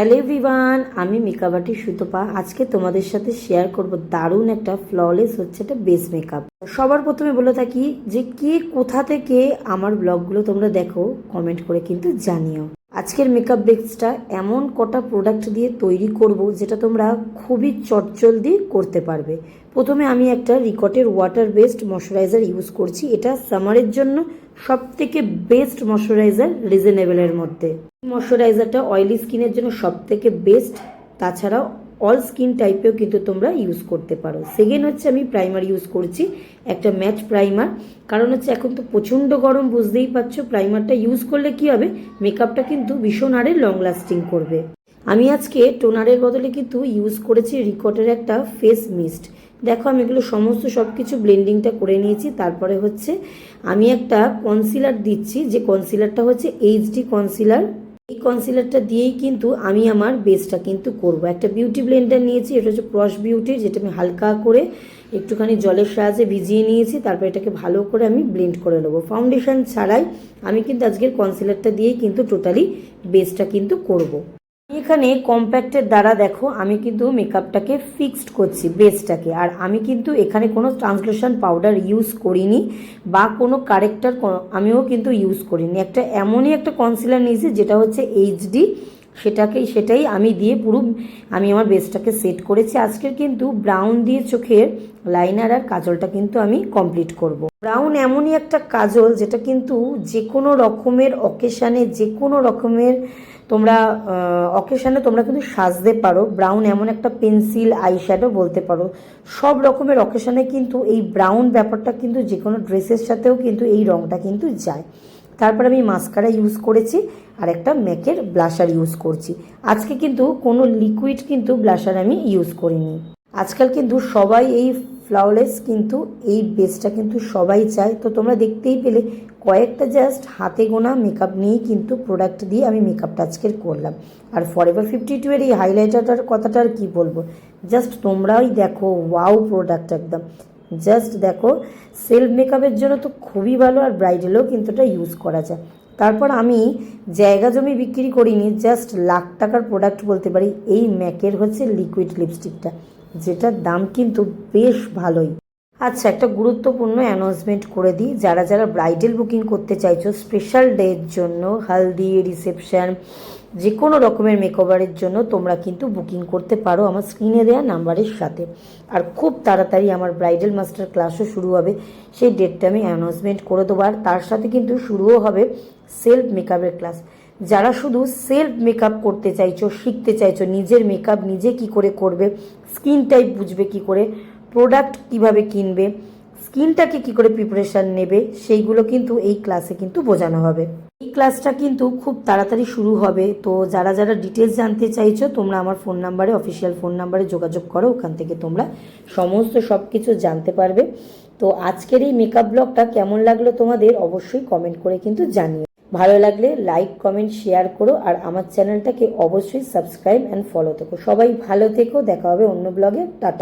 Hello Vivaan আমি makeup Sutapa আজকে তোমাদের সাথে শেয়ার করব দারুণ একটা ফ্ললেস হচ্ছে একটা বেস মেকআপ সবার প্রথমে বলে থাকি যে কে কোথা থেকে আমার ব্লগগুলো তোমরা দেখো কমেন্ট করে কিন্তু জানিও। আজকের মেকআপ বেক্সটা এমন কটা প্রোডাক্ট দিয়ে তৈরি করব, যেটা তোমরা খুবই চটচলদি করতে পারবে। প্রথমে আমি একটা রিকটের ওয়াটার বেসড ময়শ্চারাইজার ইউজ করছি। এটা সামারের জন্য সব থেকে বেস্ট ময়শ্চারাইজার রিজনেবলের মধ্যে। ময়শ্চারাইজারটা অয়েলি স্কিনের জন্য সব থেকে বেস্ট তাছাড়াও অল স্কিন টাইপেও কিন্তু তোমরা ইউজ করতে পারো। সেকেন্ড হচ্ছে আমি প্রাইমার ইউজ করছি, একটা ম্যাচ প্রাইমার কারণ হচ্ছে এখন তো প্রচণ্ড গরম, বুঝতেই পারছ প্রাইমারটা ইউজ করলে কি হবে? মেকআপটা কিন্তু ভীষণ হারে লং লাস্টিং করবে। আমি আজকে টোনারের বদলে কিন্তু ইউজ করেছি রিকটের একটা ফেস মিস্ট দেখো আমি এগুলো সমস্ত সব কিছু ব্লেন্ডিংটা করে নিয়েছি, তারপরে হচ্ছে আমি একটা কনসিলার দিচ্ছি, যে কনসিলারটা হচ্ছে এইচডি কনসিলার এই কনসিলারটা দিয়েই কিন্তু আমি আমার বেসটা কিন্তু করব একটা বিউটি ব্লেন্ডার নিয়েছি, এটা হচ্ছে ক্রস বিউটি যেটা আমি হালকা করে একটুখানি জলের সাহায্যে ভিজিয়ে নিয়েছি, তারপর এটাকে ভালো করে আমি ব্লেন্ড করে নেব ফাউন্ডেশন ছাড়াই আমি কিন্তু আজকের কনসিলারটা দিয়েই কিন্তু টোটালি বেসটা কিন্তু করব। এখানে কম্প্যাক্টের দ্বারা দেখো, আমি কিন্তু মেকআপটাকে ফিক্সড করছি বেসটাকে আর আমি কিন্তু এখানে কোনো ট্রান্সলেশন পাউডার ইউজ করিনি, বা কোনো কারেক্টার আমিও কিন্তু ইউজ করিনি। একটা এমনই একটা কনসিলার নিয়েছি, যেটা হচ্ছে এইচডি সেটাকেই, সেটাই আমি দিয়ে পুরো, আমি আমার বেসটাকে সেট করেছি। আজকের কিন্তু ব্রাউন দিয়ে চোখের লাইনার আর কাজলটা কিন্তু আমি কমপ্লিট করব। ব্রাউন এমনই একটা কাজল, যেটা কিন্তু যে কোনো রকমের অকেশানে যে কোনো রকমের তোমরা অকেশানে তোমরা কিন্তু সাজতে পারো। ব্রাউন এমন একটা পেন্সিল আইশ্যাডো বলতে পারো। সব রকমের অকেশানে কিন্তু এই ব্রাউন ব্যাপারটা কিন্তু যে কোনো ড্রেসের সাথেও কিন্তু এই রঙটা কিন্তু যায়। তারপর আমি মাস্কারা ইউজ করেছি, আর একটা ম্যাকের ব্লাশার ইউজ করছি। আজকে কিন্তু কোনো লিকুইড কিন্তু ব্লাশার আমি ইউজ করিনি। আজকাল কিন্তু সবাই এই ফ্লাওলেস কিন্তু এই বেসটা কিন্তু সবাই চায়। তো তোমরা দেখতেই পেলে, কয়েকটা জাস্ট হাতে গোনা মেকআপ নিয়েই কিন্তু প্রোডাক্ট দিয়ে আমি মেকআপটা আজকের করলাম। আর ফরএভার ফিফটি টু এর এই হাইলাইটারটার কথাটা আর কী বলব? জাস্ট তোমরাই দেখো ওয়াও প্রোডাক্ট একদম। জাস্ট দেখো সেলফ মেকআপের জন্য তো খুবই ভালো আর ব্রাইডালেও কিন্তু এটা ইউজ করা যায়। তারপর আমি জায়গা জমি বিক্রি করিনি জাস্ট লাখ টাকার প্রোডাক্ট বলতে পারি, এই ম্যাকের হচ্ছে লিকুইড লিপস্টিকটা যেটার দাম কিন্তু বেশ ভালোই। আচ্ছা একটা গুরুত্বপূর্ণ অ্যানাউন্সমেন্ট করে দিই। যারা যারা ব্রাইডাল বুকিং করতে চাইছো স্পেশাল ডের জন্য, হালদি রিসেপশন যে কোনো রকমের মেকওভারের জন্য তোমরা কিন্তু বুকিং করতে পারো আমার স্ক্রিনে দেওয়া নাম্বারের সাথে। আর খুব তাড়াতাড়ি আমার ব্রাইডাল মাস্টার ক্লাসও শুরু হবে। সেই ডেটটা আমি অ্যানাউন্সমেন্ট করে দেবো। আর তার সাথে কিন্তু শুরুও হবে সেলফ মেকআপের ক্লাস যারা শুধু সেলফ মেকআপ করতে চাইছো, শিখতে চাইছো, নিজের মেকআপ নিজে কি করে করবে স্কিন টাইপ বুঝবে কি করে প্রোডাক্ট কীভাবে কিনবে স্কিনটাকে কি করে প্রিপারেশান নেবে, সেইগুলো কিন্তু এই ক্লাসে কিন্তু বোঝানো হবে। এই ক্লাসটা কিন্তু খুব তাড়াতাড়ি শুরু হবে। তো যারা যারা ডিটেলস জানতে চাইছো, তোমরা আমার ফোন নাম্বারে অফিসিয়াল ফোন নাম্বারে যোগাযোগ করো, ওখান থেকে তোমরা সমস্ত সব কিছু জানতে পারবে। তো আজকের এই মেকআপ ব্লগটা কেমন লাগল তোমাদের, অবশ্যই কমেন্ট করে কিন্তু জানিও। ভালো লাগলে লাইক কমেন্ট শেয়ার করো আর আমার চ্যানেলটাকে অবশ্যই সাবস্ক্রাইব অ্যান্ড ফলো থেকো। সবাই ভালো থেকো, দেখা হবে অন্য ব্লগে টাটা।